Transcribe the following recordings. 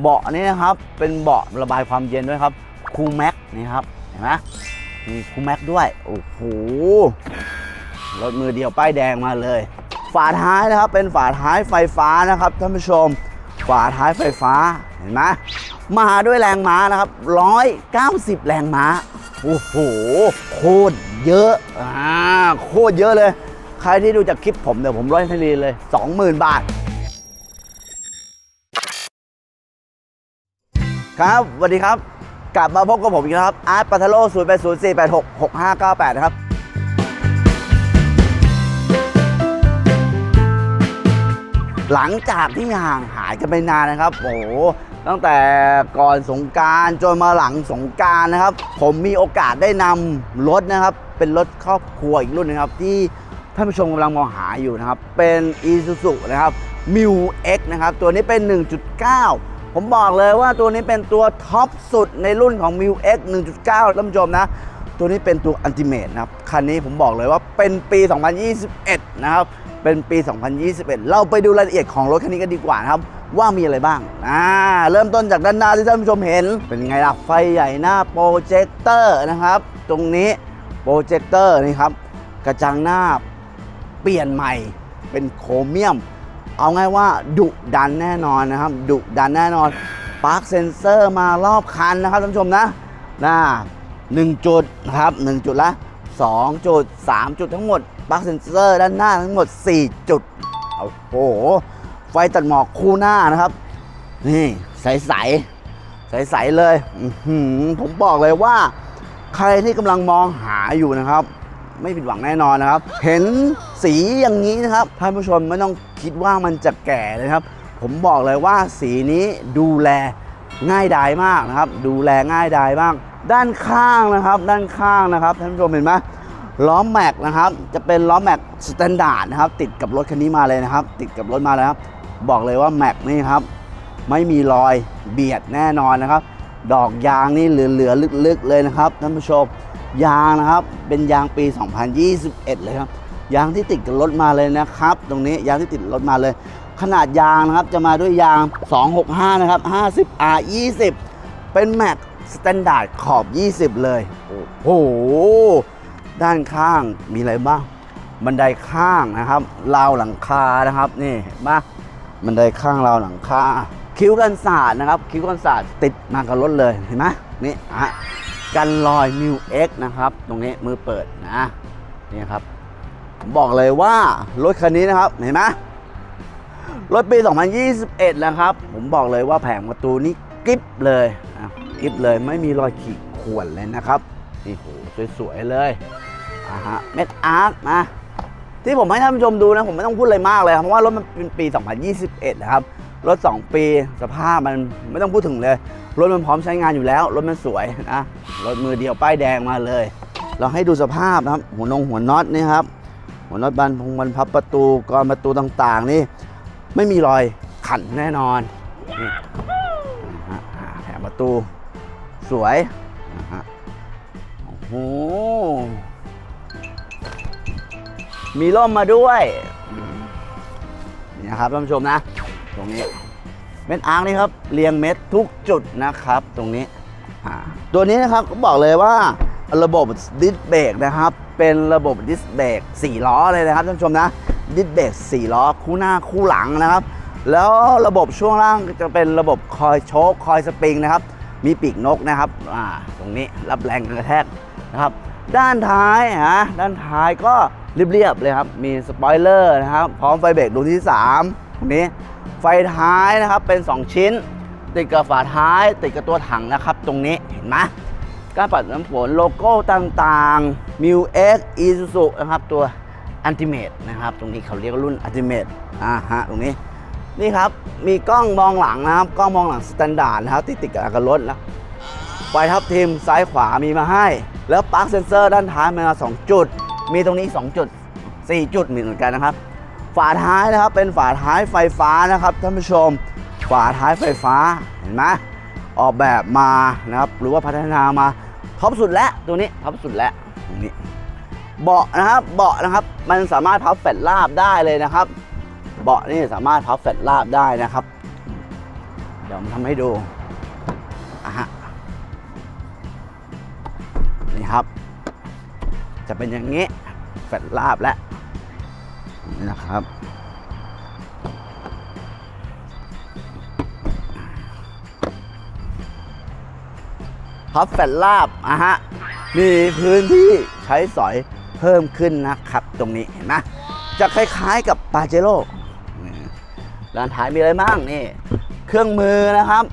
เบาะนี้นะครับ เป็นเบาะระบายความเย็นด้วยครับคูแม็กนี่ครับเห็นไหมมีคูแม็กด้วยโอ้โหรถมือเดียวป้ายแดงมาเลย ฝาท้ายนะครับเป็นฝาท้ายไฟฟ้านะครับท่านผู้ชม ฝาท้ายไฟฟ้าเห็นไหมมาด้วยแรงม้านะครับ 190 แรงม้าโอ้โหโคตรเยอะอ่าโคตรเยอะเลย ใครที่ดูจากคลิปผมเดี๋ยวผมร้อยทันทีเลย 20,000 บาท ครับสวัสดีครับ กลับมาพบกับผมอีกแล้วครับ อาร์ตปัทโล0 8 0 4 8 6 6 5 9 8 นะครับ หลังจากที่ห่างหายกันไปนานนะครับ โอ้ตั้งแต่ก่อนสงการจนมาหลังสงการนะครับ ผมมีโอกาสได้นำรถนะครับ เป็นรถครอบครัวอีกรุ่นหนึงครับ ที่ท่านผู้ชมกำลังมองหาอยู่นะครับ เป็น Isuzu นะครับ m i w X นะครับ ตัวนี้เป็น 1.9 ผมบอกเลยว่าตัวนี้เป็นตัวท็อปสุดในรุ่นของ m i w X 1.9ท่านผู้ชมนะ ตัวนี้เป็นตัว Ultimate นะครับ คันนี้ผมบอกเลยว่าเป็นปี 2021 นะครับ เป็นปี 2021 เราไปดูรายละเอียดของรถคันนี้กันดีกว่านะครับ ว่ามีอะไรบ้าง อ่า เริ่มต้นจากด้านหน้าที่ท่านผู้ชมเห็น เป็นไงล่ะ ไฟใหญ่หน้าโปรเจคเตอร์นะครับ ตรงนี้โปรเจคเตอร์นี่ครับ กระจังหน้าเปลี่ยนใหม่ เป็นโครเมียม เอาง่ายว่าดุดันแน่นอนนะครับ ดุดันแน่นอนปาร์คเซนเซอร์มารอบคันนะครับท่านผู้ชมนะหน้า1จุดนะครับ1จุดละ2จุด3จุดทั้งหมดปลั๊กเซนเซอร์ด้านหน้าทั้งหมด 4 จุดโอ้โหไฟตัดหมอกคู่หน้านะครับ นี่ใสใสใสใสเลยผมบอกเลยว่า ใครที่กำลังมองหาอยู่นะครับ ไม่ผิดหวังแน่นอนนะครับ เห็นสีอย่างนี้นะครับท่านผู้ชมไม่ต้องคิดว่ามันจะแก่เลยครับ ผมบอกเลยว่าสีนี้ดูแลง่ายดายมากนะครับ ดูแลง่ายดายมาก ด้านข้างนะครับ ด้านข้างนะครับท่านผู้ชมเห็นไหมล้อแม็กนะครับ จะเป็นล้อแม็กสแตนดาร์ดนะครับ ติดกับรถคันนี้มาเลยนะครับ ติดกับรถมาเลยครับ บอกเลยว่าแม็กนี่ครับ ไม่มีรอยเบียดแน่นอนนะครับ ดอกยางนี่เหลือๆลึกๆเลยนะครับท่านผู้ชม ยางนะครับ เป็นยางปี 2021 เลยครับ ยางที่ติดกับรถมาเลยนะครับ ตรงนี้ยางที่ติดรถมาเลย ขนาดยางนะครับจะมาด้วยยาง 265 นะครับ 50R 20 เป็นแม็กสแตนดาร์ดขอบ 20 เลย โอ้โห ด้านข้างมีอะไรบ้าง บันไดข้างนะครับ ราวหลังคานะครับ นี่เห็นปะบันไดข้างราวหลังคา คิ้วกันศาสตร์นะครับ คิ้วกันศาสตร์ติดมากับรถเลย เห็นไหมนี่ฮะ กันรอยมิวเอ็กนะครับ ตรงนี้มือเปิดนะนี่ครับ ผมบอกเลยว่ารถคันนี้นะครับ เห็นไหมรถปี 2021แล้วครับ ผมบอกเลยว่าแผงประตูนี่กริบเลยกริบเลยไม่มีรอยขีดข่วนเลยนะครับนี่โหสวยๆเลยอ่าฮะเม็ดอาร์คนะที่ผมให้ท่านผู้ชมดูนะผมไม่ต้องพูดอะไรมากเลยเพราะว่ารถมันเป็นปี 2021 นะครับ รถ 2 ปีสภาพมันไม่ต้องพูดถึงเลย รถมันพร้อมใช้งานอยู่แล้ว รถมันสวยนะรถมือเดียวป้ายแดงมาเลย เราให้ดูสภาพนะครับ หัวนงหัวน็อตนี่ครับหัวน็อตบานพงบันพับประตูกรอนประตูต่างๆ นี่ไม่มีรอยขันแน่นอนนะแผงประตูสวยนะฮะโอ้โหมีร่มมาด้วยนี่ครับท่านผู้ชมนะ ตรงนี้ เม็ดอาร์คนี่ครับเรียงเม็ดทุกจุดนะครับ ตรงนี้ตัวนี้นะครับก็บอกเลยว่าระบบดิสเบรกนะครับ เป็นระบบดิสเบรก4ล้อเลยนะครับท่านผู้ชมนะดิสเบรก4ล้อคู่หน้าคู่หลังนะครับ แล้วระบบช่วงล่างจะเป็นระบบคอยโชคคอยสปริงนะครับ มีปีกนกนะครับตรงนี้รับแรงกระแทกนะครับ ด้านท้ายฮะด้านท้ายก็เรียบๆเลยครับ มีสปอยเลอร์นะครับ พร้อมไฟเบรกดวงที่ 3 ตรงนี้ ไฟท้ายนะครับเป็น 2 ชิ้น ติดกับฝาท้าย ติดกับตัวถังนะครับ ตรงนี้เห็นไหมการปัดน้ำฝนโลโก้ต่างๆ m i w X Isuzu นะครับ ตัว Ultimate นะครับ ตรงนี้เขาเรียกว่ารุ่น Ultimate อ่าฮะตรงนี้นี่ครับ มีกล้องมองหลังนะครับ กล้องมองหลังสแตนดาร์ดนะครับที่ติดกับรถแล้วไฟทับทิมซ้ายขวามีมาให้ แล้วปลั๊กเซนเซอร์ด้านท้ายมา2จุด มีตรงนี้ 2 จุด 4 จุดมีเหมือนกันนะครับ ฝาท้ายนะครับเป็นฝาท้ายไฟฟ้านะครับท่านผู้ชม ฝาท้ายไฟฟ้าเห็นไหมออกแบบมานะครับหรือว่าพัฒนามาท็อปสุดแล้วตัวนี้ท็อปสุดแล้วตรงนี้เบาะนะครับเบาะนะครับมันสามารถพับแฟลตราบได้เลยนะครับเบาะนี่สามารถพับแฟลตราบได้นะครับ เดี๋ยวผมทำให้ดูอะฮะนี่ครับ จะเป็นอย่างนี้แฟลตลาบแล้ว นี่นะครับ พับแฟลลาบอะฮะ มีพื้นที่ใช้สอยเพิ่มขึ้นนะครับ ตรงนี้เห็นไหมจะคล้ายๆกับปาเจโร่ด้านท้ายมีอะไรบ้างนี่ เครื่องมือนะครับ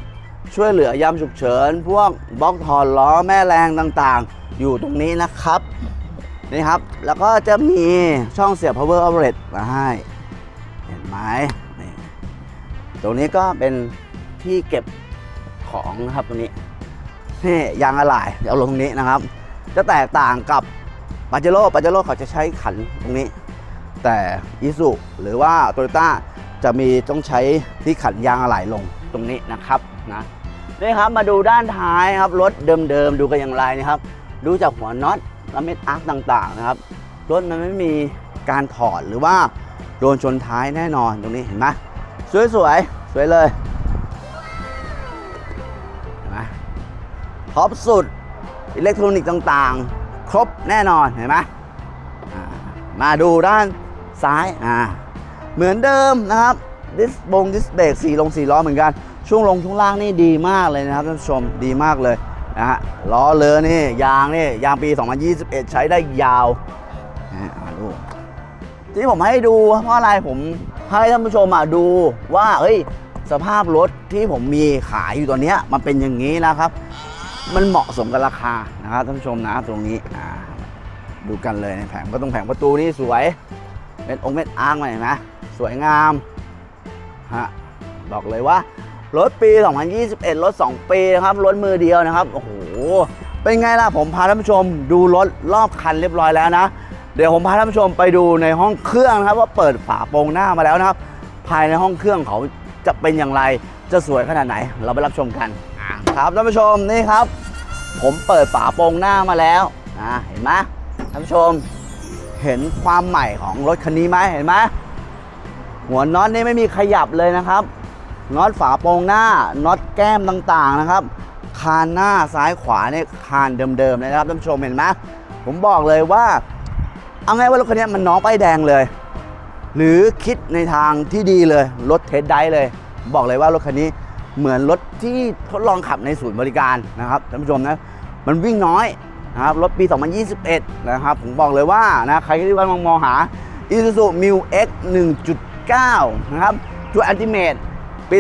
ช่วยเหลือยามฉุกเฉิน พวกบล็อกถอดล้อแม่แรงต่างๆ อยู่ตรงนี้นะครับ นี่ครับ แล้วก็จะมีช่องเสียบ power outlet มาให้ เห็นไหมนี่ตรงนี้ก็เป็นที่เก็บของนะครับตรงนี้นี่ยางอะไหล่เอาลงตรงนี้นะครับ จะแตกต่างกับปาเจโร่ปาเจโร่เขาจะใช้ขันตรงนี้ แต่อิสุหรือว่าโตโยต้าจะมีต้องใช้ที่ขันยางอะไหล่ลงตรงนี้นะครับนะนี่ครับมาดูด้านท้ายครับรถเดิมๆดูกันอย่างไรนะครับ ดูจากหัวน็อต และเม็ดอาร์คต่างๆนะครับรถมันไม่มีการถอดหรือว่าโดนชนท้ายแน่นอนตรงนี้เห็นไหมสวยๆ สวยเลยเห็นไหมท็อปสุดอิเล็กทรอนิกส์ต่างๆ ครบแน่นอนเห็นไหมามาดูด้านซ้ายอ่าเหมือนเดิมนะครับดิสบงดิสเบรกสีลงสีล้อเหมือนกัน ช่วงลงช่วงล่างนี่ดีมากเลยนะครับท่านผู้ชมดีมากเลย นะฮะล้อเลอนี่ยางนี่ยางปี 2021 ใช้ได้ยาวนะดูที่ผมให้ดูเพราะอะไรผมให้ท่านผู้ชมอะดูว่าเฮ้ยสภาพรถที่ผมมีขายอยู่ตอนเนี้ยมันเป็นอย่างนี้นะครับ มันเหมาะสมกับราคานะครับท่านผู้ชมนะตรงนี้อ่าดูกันเลยในแผงก็ตรงแผงประตูนี่สวยเป็นองค์เม็ดอ้างมาเห็นไหมสวยงามฮะบอกเลยว่า รถปี 2021 รถ 2 ปีนะครับ รถมือเดียวนะครับ โอ้โห เป็นไงล่ะ ผมพาท่านผู้ชมดูรถรอบคันเรียบร้อยแล้วนะ เดี๋ยวผมพาท่านผู้ชมไปดูในห้องเครื่องนะครับ ว่าเปิดฝาโปรงหน้ามาแล้วนะครับ ภายในห้องเครื่องเขาจะเป็นอย่างไร จะสวยขนาดไหน เราไปรับชมกันครับท่านผู้ชมนี่ครับ ผมเปิดฝาโปรงหน้ามาแล้วนะเห็นไหมท่านผู้ชมเห็นความใหม่ของรถคันนี้ไหมเห็นไหมหัวน็อตนี่ไม่มีขยับเลยนะครับ น็อตฝาโปรงหน้าน็อตแก้มต่างๆนะครับ คานหน้าซ้ายขวาเนี่ยคานเดิมๆเลยนะครับท่านผู้ชมเห็นไหมผมบอกเลยว่า เอาไงว่ารถคันนี้มันน้องป้ายแดงเลย หรือคิดในทางที่ดีเลยรถเทสได้เลย บอกเลยว่ารถคันนี้เหมือนรถที่ทดลองขับในศูนย์บริการนะครับท่านผู้ชมนะมันวิ่งน้อยนะครับรถปี 2021 นะครับ ผมบอกเลยว่านะใครที่กำลังมองหา Isuzu Mu X 1.9 นะครับตัวอันติเมต ปี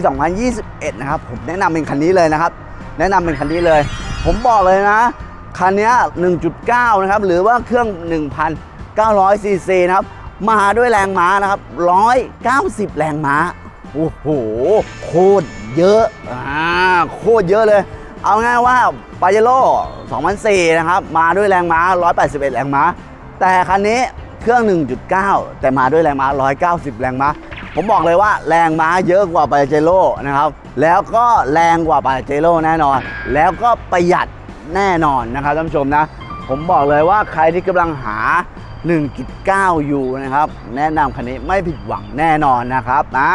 2021 นะครับ ผมแนะนำเป็นคันนี้เลยนะครับ แนะนำเป็นคันนี้เลย ผมบอกเลยนะ คันนี้ 1.9 นะครับ หรือว่าเครื่อง 1,900ซีซีนะครับ มาด้วยแรงม้านะครับ 190 แรงม้า โอ้โห โคตรเยอะ อ่า โคตรเยอะเลย เอาง่ายว่าปาเจโร่2004 นะครับ มาด้วยแรงม้า 181 แรงม้า แต่คันนี้เครื่อง 1.9 แต่มาด้วยแรงม้า 190 แรงม้า ผมบอกเลยว่าแรงม้าเยอะกว่าปาเจโร่นะครับ แล้วก็แรงกว่าปาเจโร่แน่นอน แล้วก็ประหยัดแน่นอนนะครับท่านผู้ชมนะ ผมบอกเลยว่าใครที่กำลังหา 1.9อยู่นะครับ แนะนำคันนี้ไม่ผิดหวังแน่นอนนะครับนะ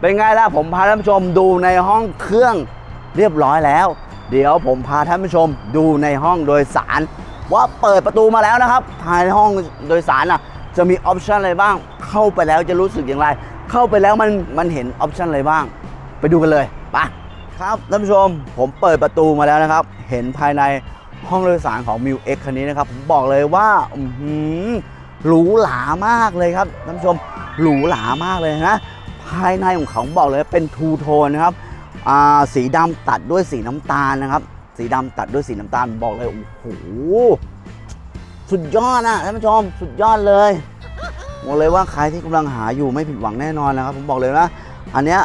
เป็นไงล่ะผมพาท่านผู้ชมดูในห้องเครื่องเรียบร้อยแล้ว เดี๋ยวผมพาท่านผู้ชมดูในห้องโดยสาร ว่าเปิดประตูมาแล้วนะครับภายในห้องโดยสารน่ะจะมีออปชันอะไรบ้างเข้าไปแล้วจะรู้สึกอย่างไร เข้าไปแล้วมันมันเห็นออปชันอะไรบ้าง ไปดูกันเลยไปครับท่านผู้ชมผมเปิดประตูมาแล้วนะครับ เห็นภายในห้องโดยสารของ m ิว X คันนี้นะครับ ผมบอกเลยว่าหือหรูหรามากเลยครับท่านผู้ชมหรูหรามากเลยนะ ภายในของเขาบอกเลยเป็นทูโทนนะครับอ่าสีดำตัดด้วยสีน้ำตาลนะครับ สีดำตัดด้วยสีน้ำตาลบอกเลยโอ้โหสุดยอดนะท่านผู้ชมสุดยอดเลย บอกเลยว่าใครที่กำลังหาอยู่ไม่ผิดหวังแน่นอนนะครับ ผมบอกเลยนะ อันเนี้ย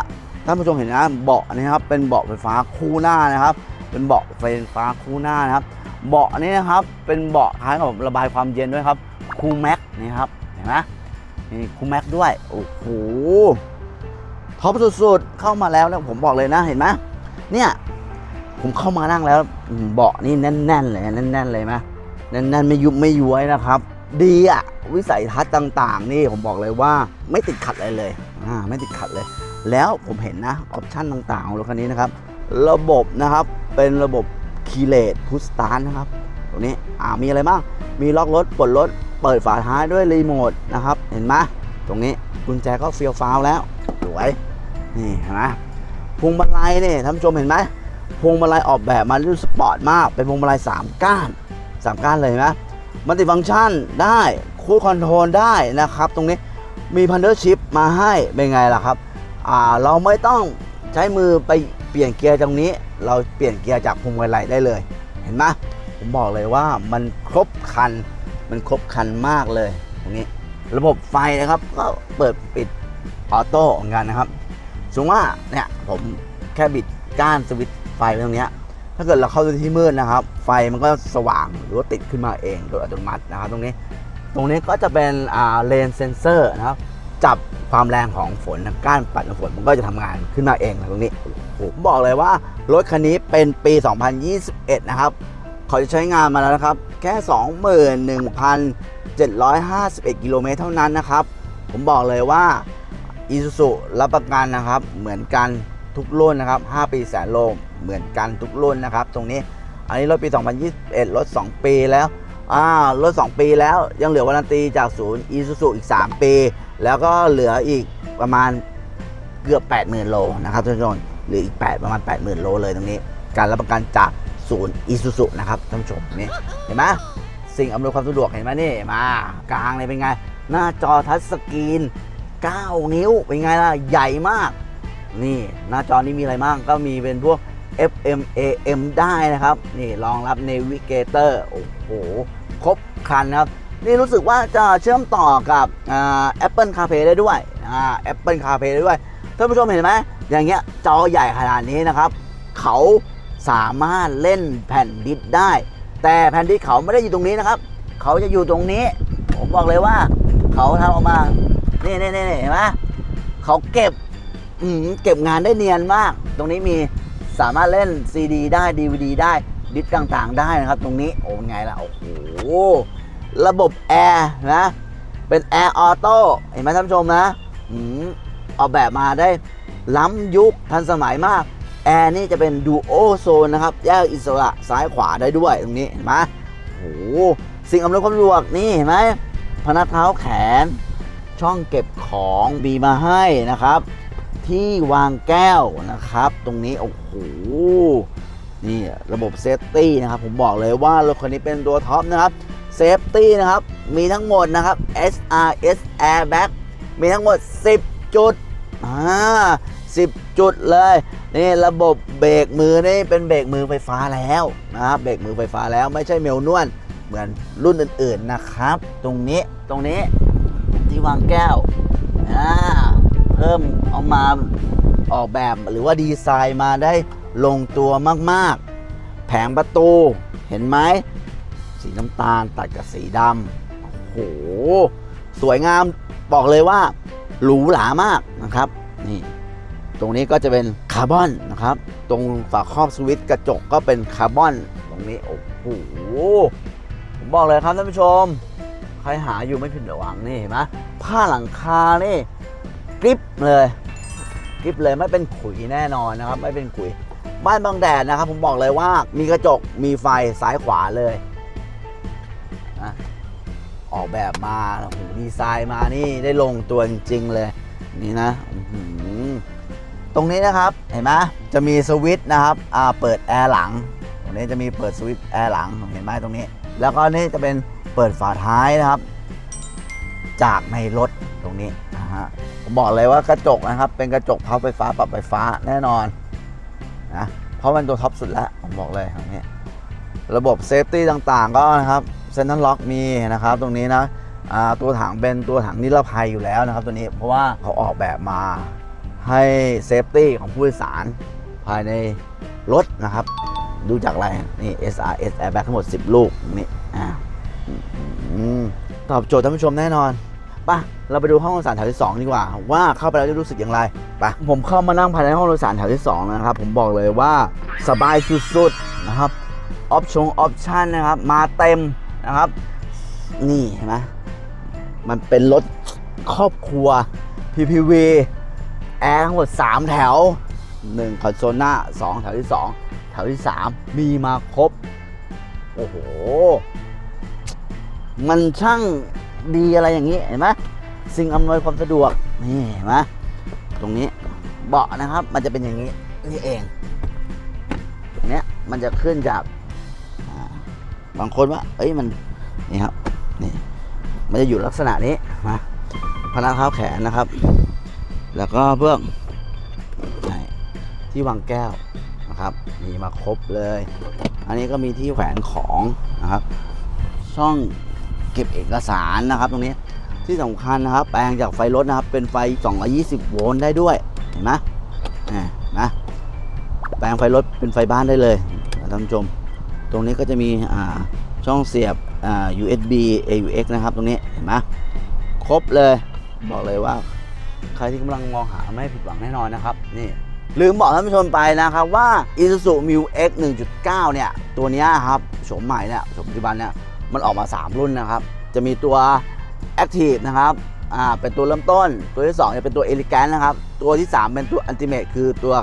ท่านผู้ชมเห็นนะเบาะนะครับเป็นเบาะไฟฟ้าคู่หน้านะครับ เป็นเบาะไฟฟ้าคู่หน้านะครับ เบาะนี้นะครับเป็นเบาะท้ายกับระบายความเย็นด้วยครับคูแม็กนี่ครับเห็นไหมนี่คูแม็กด้วยโอ้โหท็อปสุดๆเข้ามาแล้วนะผมบอกเลยนะเห็นไหมเนี่ยผมเข้ามานั่งแล้วเบาะนี่แน่น ๆ เลยแน่นๆเลยไหมแน่นๆไม่ยุบไม่ย้วยนะครับ ดีอะวิสัยทัศน์ต่าง ๆ นี่ผมบอกเลยว่าไม่ติดขัดอะไรเลยอ่าไม่ติดขัดเลย แล้วผมเห็นนะออปชันต่างๆของรถคันนี้นะครับ ระบบนะครับเป็นระบบคีเลตพุสตาร์นะครับตรงนี้อ่ามีอะไรบ้างมีล็อกรถปลดรถเปิดฝาท้ายด้วยรีโมทนะครับ เห็นไหมตรงนี้กุญแจก็เฟียวฟ้าวแล้วสวยนี่เห็นไหมพวงมาลัยนี่ท่านผู้ชมเห็นไหมพวงมาลัยออกแบบมาดูสปอร์ตมากเป็นพวงมาลัย3ก้าน3ก้านเลยเห็นไหม มัลติฟังก์ชันได้คูดคอนโทรลได้นะครับ ตรงนี้มีพันเดอร์ชิพมาให้เป็นไงล่ะครับอ่าเราไม่ต้องใช้มือไปเปลี่ยนเกียร์ตรงนี้ เราเปลี่ยนเกียร์จากพวงมาลัยได้เลย เห็นไหมผมบอกเลยว่ามันครบคัน มันครบคันมากเลยตรงนี้ ระบบไฟนะครับก็เปิดปิดออโต้เหมือนกันนะครับสมมติว่าเนี่ยผมแค่บิดก้านสวิตช์ไฟตรงนี้ ถ้าเกิดเราเข้าในที่มืดนะครับ ไฟมันก็สว่างหรือว่าติดขึ้นมาเองโดยอัตโนมัตินะครับตรงนี้ ตรงนี้ก็จะเป็นอ่าเลนเซนเซอร์นะครับ จับความแรงของฝนก้านปัดน้ำฝนมันก็จะทำงานขึ้นมาเองนะตรงนี้ผมบอกเลยว่ารถคันนี้เป็นปี 2021 นะครับเขาจะใช้งานมาแล้วนะครับ แค่ 21,751 กิโลเมตรเท่านั้นนะครับ ผมบอกเลยว่า i s u z u รับประกันนะครับ เหมือนกัน ทุกรุ่นนะครับ 5 ปีแสนโลเหมือนกันทุกรุ่นนะครับ ตรงนี้ อันนี้รถปี 2021 รถ 2 ปีแล้ว อ่า รถ 2 ปีแล้วยังเหลือวารันตีจากศูนย์ i s u z u อีก 3 ปี แล้วก็เหลืออีกประมาณเกือบ 80,000 โลนะครับท่านผู้ชมเหลืออีก 8 ประมาณ 80,000 โลเลยตรงนี้ การรับประกันจากศูนย์ i s u z u นะครับท่านผู้ชมนี่เห็นไหมสิ่งอำนวยความสะดวกเห็นไหมนี่มากลางเลยเป็นไง หน้าจอทัชสกรีน 9 นิ้วเป็นไงล่ะ ใหญ่มาก นี่หน้าจอนี้มีอะไรบ้างก็มีเป็นพวก FM AM ได้นะครับ นี่รองรับ Navigator โอ้โห ครบครันนะครับ นี่รู้สึกว่าจะเชื่อมต่อกับอ่า Apple CarPlay ได้ด้วยอ่า Apple CarPlay ได้ด้วยท่านผู้ชมเห็นไหม อย่างเงี้ยจอใหญ่ขนาดนี้นะครับ เขาสามารถเล่นแผ่นดิสก์ได้ แต่แผ่นดิสก์เขาไม่ได้อยู่ตรงนี้นะครับ เขาจะอยู่ตรงนี้ ผมบอกเลยว่า เขาทำออกมา นี่นี่นี่เห็นไหมเขาเก็บ อืมเก็บงานได้เนียนมาก ตรงนี้มีสามารถเล่น CD ได้ DVD ได้ดิสก์ต่างๆ ได้นะครับ ตรงนี้โอ้ไงล่ะ โอ้โห ระบบแอร์นะ เป็นแอร์ออโต้เห็นไหมท่านผู้ชมนะอืมออกแบบมาได้ล้ำยุคทันสมัยมากแอร์นี่จะเป็นดูโอโซนนะครับแยกอิสระซ้ายขวาได้ด้วยตรงนี้เห็นไหมโอ้สิ่งอำนวยความสะดวกนี่เห็นไหมพนักเท้าแขน ช่องเก็บของมีมาให้นะครับ ที่วางแก้วนะครับ ตรงนี้โอ้โหนี่ระบบเซฟตี้นะครับ ผมบอกเลยว่ารถคันนี้เป็นตัวท็อปนะครับเซฟตี้นะครับ มีทั้งหมดนะครับ SRS Airbag มีทั้งหมด 10 จุดอ่า10 จุดเลยนี่ระบบเบรกมือนี่เป็นเบรกมือไฟฟ้าแล้วนะครับเบรกมือไฟฟ้าแล้วไม่ใช่เมลนวลเหมือนรุ่นอื่นๆนะครับ ตรงนี้ตรงนี้ที่วางแก้วอ่า เพิ่มเอามาออกแบบหรือว่าดีไซน์มาได้ลงตัวมากๆ แผงประตูเห็นไหมสีน้ำตาลตัดกับสีดำโอ้โห สวยงามบอกเลยว่าหรูหรามากนะครับนี่ตรงนี้ก็จะเป็นคาร์บอนนะครับ ตรงฝาครอบสวิตช์กระจกก็เป็นคาร์บอน ตรงนี้โอ้โหผมบอกเลยครับท่านผู้ชม ใครหาอยู่ไม่ผิดหวังนี่เห็นไหมผ้าหลังคานี่ กริปเลยกริปเลยไม่เป็นขุยแน่นอนนะครับ ไม่เป็นขุย บ้านบางแดดนะครับ ผมบอกเลยว่ามีกระจกมีไฟซ้ายขวาเลยออกแบบมาดีไซน์มานี่ได้ลงตัวจริงเลย นี่นะตรงนี้นะครับเห็นไหมจะมีสวิตช์นะครับเปิดแอร์หลัง ตรงนี้จะมีเปิดสวิตช์แอร์หลังเห็นไหมตรงนี้ แล้วก็นี่จะเป็นเปิดฝาท้ายนะครับ จากในรถตรงนี้นะฮะ บอกเลยว่ากระจกนะครับ เป็นกระจกพับไฟฟ้าปรับไฟฟ้าแน่นอนนะเพราะมันตัวท็อปสุดแล้วผมบอกเลยตรงนี้ระบบเซฟตี้ต่างๆ ก็นะครับเซนทรัลล็อกมีนะครับตรงนี้นะตัวถังเป็นตัวถังนิรภัยอยู่แล้วนะครับตัวนี้เพราะว่าเขาออกแบบมาให้เซฟตี้ของผู้โดยสารภายในรถนะครับ ดูจากอะไร นี่ SRS Airbag ทั้งหมด 10 ลูกนี่อ่าตอบโจทย์ท่านผู้ชมแน่นอน ปะเราไปดูห้องโดยสารแถวที่ 2 ดีกว่า ว่าเข้าไปแล้วจะรู้สึกอย่างไรปะผมเข้ามานั่งภายในห้องโดยสารแถวที่ 2 นะครับ ผมบอกเลยว่าสบายสุดๆนะครับออปชงออปชันนะครับ มาเต็มนะครับ นี่เห็นไหมมันเป็นรถครอบครัว PPV แอร์ทั้งหมด 3 แถว 1 คอนโซลหน้า 2 แถวที่ 2 แถวที่ 3 มีมาครบ โอ้โห มันช่าง ดีอะไรอย่างนี้เห็นไหมสิ่งอำนวยความสะดวกนี่เห็นไหมตรงนี้เบาะนะครับมันจะเป็นอย่างนี้นี่เองเนี้ยมันจะขึ้นจากบางคนว่าเอ้ยมันนี่ครับนี่มันจะอยู่ลักษณะนี้นะพนักเท้าแขนนะครับ แล้วก็เพื่อนที่วางแก้วนะครับมีมาครบเลย อันนี้ก็มีที่แขวนของนะครับ ช่อง เก็บเอกสารนะครับ ตรงนี้ที่สำคัญนะครับ แปลงจากไฟรถนะครับ เป็นไฟ 220 โวลต์ได้ด้วยเห็นไหมอ่นะแปลงไฟรถเป็นไฟบ้านได้เลยท่านผู้ชม ตรงนี้ก็จะมีช่องเสียบ USB AUX นะครับ ตรงนี้เห็นไหมครบเลยบอกเลยว่า ใครที่กำลังมองหาไม่ผิดหวังแน่นอนนะครับ นี่ลืมบอกท่านผู้ชมไปนะครับว่า Isuzu m u X 1.9 เนี่ย ตัวนี้ครับโฉมใหม่เนี่ยโฉมปัจจุบันเนี่ย มันออกมา 3 รุ่นนะครับ จะมีตัว Active นะครับอ่าเป็นตัวเริ่มต้น ตัวที่2เนี่ยเป็นตัว Elegant นะครับ ตัวที่ 3 เป็นตัว Ultimate คือตัว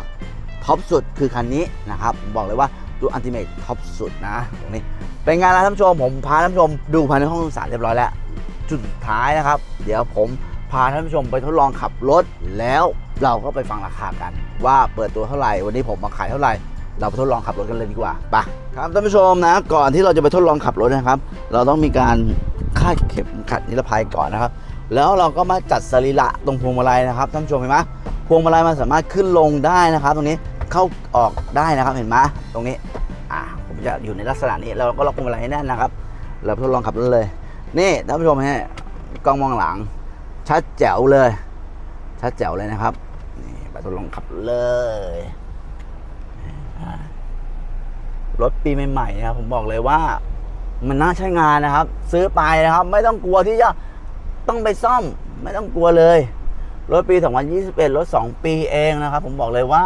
ท็อปสุดคือคันนี้นะครับผมบอกเลยว่าตัว Ultimate ท็อปสุดนะตรงนี้เป็นไงล่ะท่านผู้ชมผมพาท่านผู้ชมดูภายในห้องสารเรียบร้อยแล้ว จุดสุดท้ายนะครับ เดี๋ยวผมพาท่านผู้ชมไปทดลองขับรถแล้วเราก็ไปฟังราคากัน ว่าเปิดตัวเท่าไหร่ วันนี้ผมมาขายเท่าไหร่ เราไปทดลองขับรถกันเลยดีกว่าไปครับท่านผู้ชมนะ ก่อนที่เราจะไปทดลองขับรถนะครับ เราต้องมีการคาดเข็มขัดนิรภัยก่อนนะครับ แล้วเราก็มาจัดสรีระตรงพวงมาลัยนะครับท่านผู้ชมเห็นไหมพวงมาลัยมันสามารถขึ้นลงได้นะครับ ตรงนี้เข้าออกได้นะครับเห็นไหมตรงนี้อ่าผมจะอยู่ในลักษณะนี้เราก็ล็อกพวงมาลัยให้แน่นนะครับ เราทดลองขับรถเลย นี่ท่านผู้ชมฮะกล้องมองหลัง ชัดแจ๋วเลย ชัดแจ๋วเลยนะครับนี่ไปทดลองขับเลยอ่า รถปีใหม่ๆนะครับผมบอกเลยว่า มันน่าใช้งานนะครับ ซื้อไปนะครับ ไม่ต้องกลัวที่จะต้องไปซ่อม ไม่ต้องกลัวเลย รถปี 2021 รถ 2 ปีเองนะครับ ผมบอกเลยว่า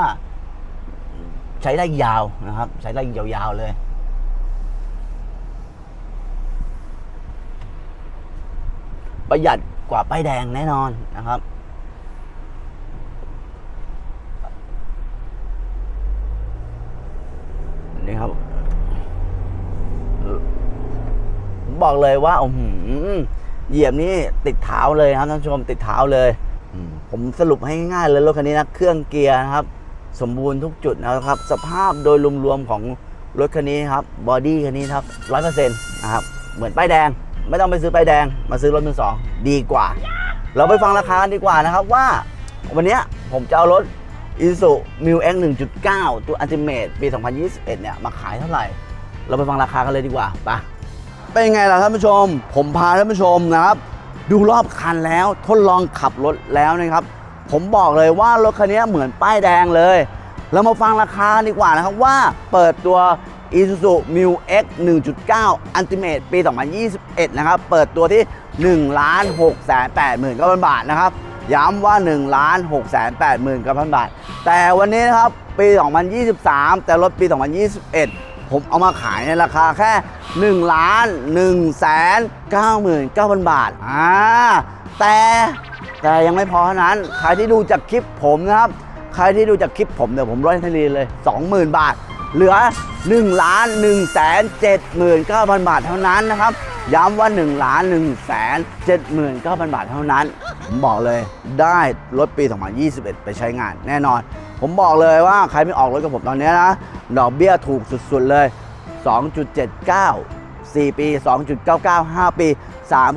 ใช้ได้ยาวนะครับ ใช้ได้ยาวๆเลยประหยัดกว่าป้ายแดงแน่นอนนะครับ นี่ครับ ผม บอกเลยว่าอือหือเหยียบนี่ติดเท้าเลยครับท่านผู้ชมติดเท้าเลยผมสรุปให้ง่ายๆเลยรถคันนี้นะเครื่องเกียร์นะครับ สมบูรณ์ทุกจุดนะครับ สภาพโดยรวมๆของรถคันนี้ครับบอดี้คันนี้ครับร้อยเปอร์เซ็นต์นะครับเหมือนป้ายแดง ไม่ต้องไปซื้อป้ายแดง มาซื้อรถมือสองดีกว่า เราไปฟังราคาดีกว่านะครับว่า วันนี้ผมจะเอารถ i s u m u x 1.9ตัว Ultimate ปี 2021 เนี่ย มาขายเท่าไหร่ เราไปฟังราคากันเลยดีกว่าไป เป็นไงล่ะท่านผู้ชม ผมพาท่านผู้ชมนะครับ ดูรอบคันแล้วทดลองขับรถแล้วนะครับ ผมบอกเลยว่ารถคันนี้เหมือนป้ายแดงเลย เรามาฟังราคาดีกว่านะครับว่าเปิดตัว Isuzu Mu X 1.9 Ultimate ปี 2021 นะครับ เปิดตัวที่ 1 6 8 0 0 0 บาทนะครับ ย้ำว่า 1 6 8 0 0 0 บาท แต่วันนี้นะครับ ปี 2023 แต่รถปี 2021 ผมเอามาขายในราคาแค่1ล้าน1แสน99,000 บาทอ่าแต่แต่ยังไม่พอเท่านั้น ใครที่ดูจากคลิปผมนะครับ ใครที่ดูจากคลิปผมเดี๋ยวผมร้อยทะเลเลย 20,000 บาท เหลือ1ล้าน1แสน79,000 บาทเท่านั้นนะครับ ย้ำว่า1ล้าน1แสน79,000 บาทเท่านั้น ผมบอกเลยได้รถปี 2021 ไปใช้งานแน่นอนผมบอกเลยว่าใครไม่ออกรถกับผมตอนนี้นะ ดอกเบี้ยถูกสุดๆเลย 2.79 4 ปี 2.99 5 ปี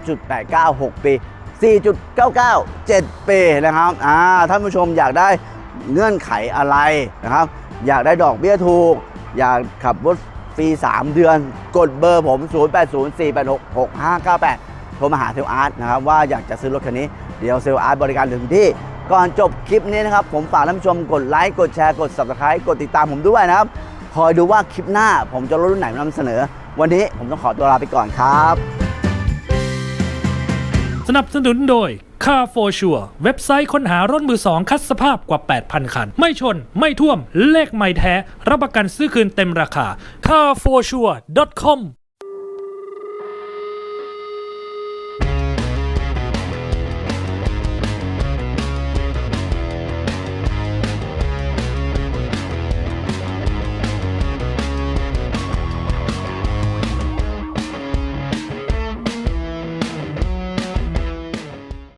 3.89 6 ปี 4.99 7 ปีนะครับ อ่า ท่านผู้ชมอยากได้เงื่อนไขอะไรนะครับ อยากได้ดอกเบี้ยถูก อยากขับรถฟรี 3 เดือน กดเบอร์ผม 0804866598 โทรมาหาเซลลอาร์ตนะครับว่าอยากจะซื้อรถคันนี้ เดี๋ยวเซลลอาร์ตบริการถึงที่ ก่อนจบคลิปนี้นะครับ ผมฝากท่านผู้ชมกดไลค์กดแชร์กด subscribe กดติดตามผมด้วยนะครับ คอยดูว่าคลิปหน้าผมจะรถรุ่นไหนมานำเสนอ วันนี้ผมต้องขอตัวลาไปก่อนครับ สนับสนุนโดย Car for Sure เว็บไซต์ค้นหารถมือสองคัดสภาพกว่า 8,000 คัน ไม่ชน ไม่ท่วม เลขไม่แท้ รับประกันซื้อคืนเต็มราคา carforsure.com